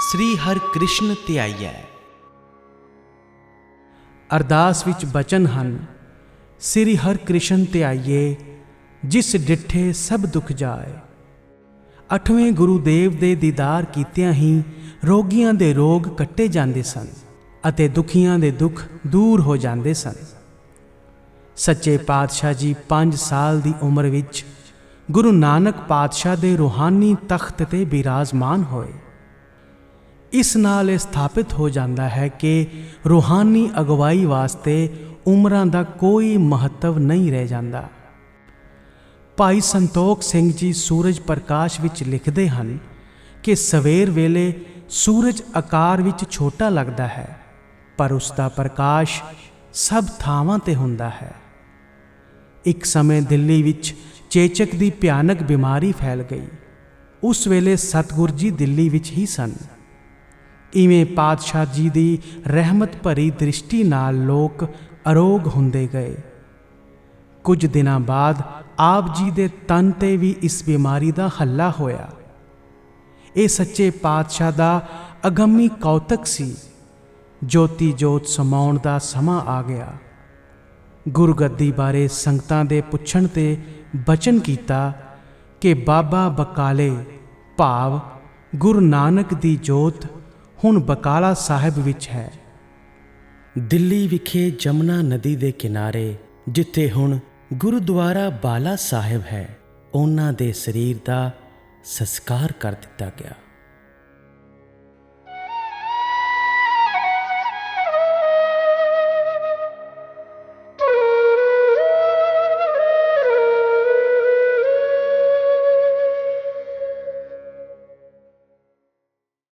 ਸ੍ਰੀ ਹਰਿ ਕ੍ਰਿਸ਼ਨ ਧਿਆਈਐ ਅਰਦਾਸ ਵਿੱਚ ਬਚਨ ਹਨ, ਸ੍ਰੀ ਹਰਿ ਕ੍ਰਿਸ਼ਨ ਧਿਆਈਏ ਜਿਸ ਡਿੱਠੇ ਸਭ ਦੁੱਖ ਜਾਏ। ਅਠਵੇਂ ਗੁਰੂ ਦੇਵ ਦੇ ਦੀਦਾਰ ਕੀਤਿਆਂ ਹੀ ਰੋਗੀਆਂ ਦੇ ਰੋਗ ਕੱਟੇ ਜਾਂਦੇ ਸਨ ਅਤੇ ਦੁਖੀਆਂ ਦੇ ਦੁੱਖ ਦੂਰ ਹੋ ਜਾਂਦੇ ਸਨ। ਸੱਚੇ ਪਾਤਸ਼ਾਹ ਜੀ 5 ਸਾਲ ਦੀ ਉਮਰ ਵਿੱਚ ਗੁਰੂ ਨਾਨਕ ਪਾਤਸ਼ਾਹ ਦੇ ਰੂਹਾਨੀ ਤਖਤ ਤੇ ਬਿਰਾਜਮਾਨ ਹੋਏ। ਇਸ ਨਾਲ ਇਹ ਸਥਾਪਿਤ ਹੋ ਜਾਂਦਾ ਹੈ ਕਿ ਰੂਹਾਨੀ ਅਗਵਾਈ ਵਾਸਤੇ ਉਮਰਾਂ ਦਾ ਕੋਈ ਮਹੱਤਵ ਨਹੀਂ ਰਹਿ ਜਾਂਦਾ। ਭਾਈ ਸੰਤੋਖ ਸਿੰਘ ਜੀ ਸੂਰਜ ਪ੍ਰਕਾਸ਼ ਵਿੱਚ ਲਿਖਦੇ ਹਨ ਕਿ ਸਵੇਰ ਵੇਲੇ ਸੂਰਜ ਆਕਾਰ ਵਿੱਚ ਛੋਟਾ ਲੱਗਦਾ ਹੈ, ਪਰ ਉਸ ਦਾ ਪ੍ਰਕਾਸ਼ ਸਭ ਥਾਵਾਂ ਤੇ ਹੁੰਦਾ ਹੈ। ਇੱਕ ਸਮੇਂ ਦਿੱਲੀ ਵਿੱਚ ਚੇਚਕ ਦੀ ਭਿਆਨਕ ਬਿਮਾਰੀ ਫੈਲ ਗਈ। ਉਸ ਵੇਲੇ ਸਤਗੁਰ ਜੀ ਦਿੱਲੀ ਵਿੱਚ ਹੀ ਸਨ। ਇਵੇਂ ਪਾਤਸ਼ਾਹ ਜੀ ਦੀ ਰਹਿਮਤ ਭਰੀ ਦ੍ਰਿਸ਼ਟੀ ਨਾਲ ਲੋਕ ਅਰੋਗ ਹੁੰਦੇ ਗਏ। ਕੁਝ ਦਿਨਾਂ ਬਾਅਦ ਆਪ ਜੀ ਦੇ ਤਨ ਤੇ ਵੀ ਇਸ ਬਿਮਾਰੀ ਦਾ ਹੱਲਾ ਹੋਇਆ। ਇਹ ਸੱਚੇ ਪਾਤਸ਼ਾਹ ਦਾ ਅਗੰਮੀ ਕੌਤਕ ਸੀ। ਜੋਤੀ ਜੋਤ ਸਮਾਉਣ ਦਾ ਸਮਾਂ ਆ ਗਿਆ। ਗੁਰਗੱਦੀ ਬਾਰੇ ਸੰਗਤਾਂ ਦੇ ਪੁੱਛਣ ਤੇ ਬਚਨ ਕੀਤਾ ਕਿ ਬਾਬਾ ਬਕਾਲੇ ਭਾਵ ਗੁਰੂ ਨਾਨਕ ਦੀ ਜੋਤ ਹੁਣ ਬਕਾਲਾ ਸਾਹਿਬ ਵਿੱਚ ਹੈ। ਦਿੱਲੀ ਵਿਖੇ ਜਮਨਾ ਨਦੀ ਦੇ ਕਿਨਾਰੇ, ਜਿੱਥੇ ਹੁਣ ਗੁਰਦੁਆਰਾ ਬਾਲਾ ਸਾਹਿਬ ਹੈ, ਉਹਨਾਂ ਦੇ ਸਰੀਰ ਦਾ ਸੰਸਕਾਰ ਕਰ ਦਿੱਤਾ ਗਿਆ।